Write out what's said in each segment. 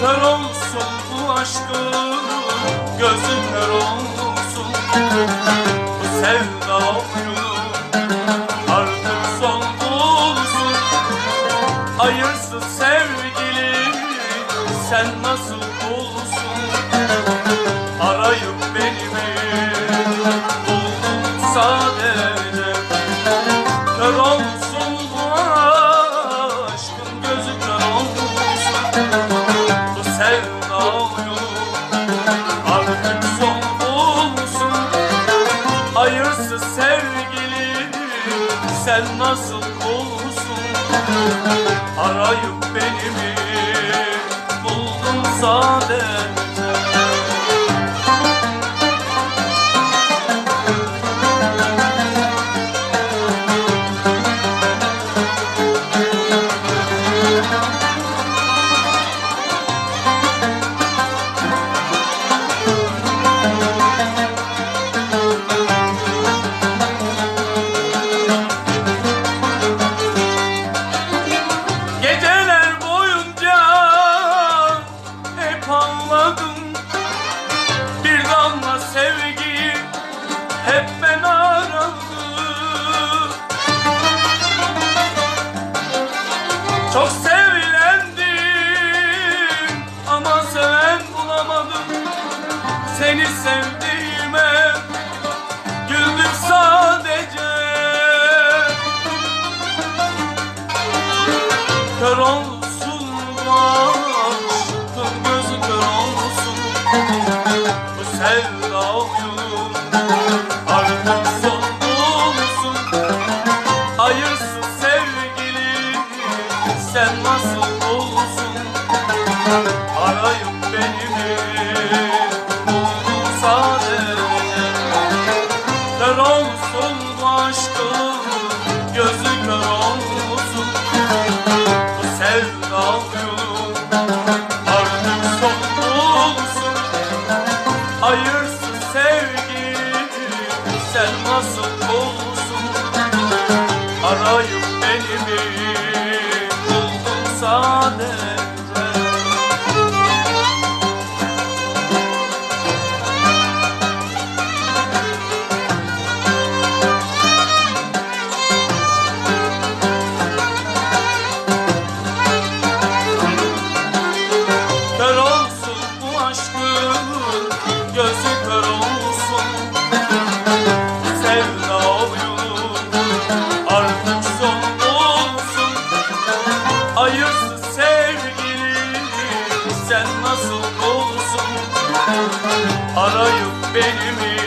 Kör olsun bu aşkın Gözün kör olsun. Bu sevda oyunu Artık son bulsun. Hayırsız sevgili Sen nasıl sen nasıl bulsun Arayıp beni mi buldun sadece hep ben aradım Çok sevilendim ama seven bulamadım. Seni sevdiğime sen nasıl bulsun Arayıp beni mi buldun sadece. Kör olsun bu aşkın gözü kör olsun. Bu sevda oyunu artık son bulsun. Hayırsız sevgili sen nasıl bulsun Arayıp Arayıp beni mi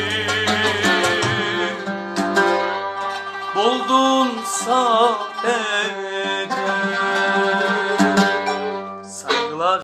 buldun sadece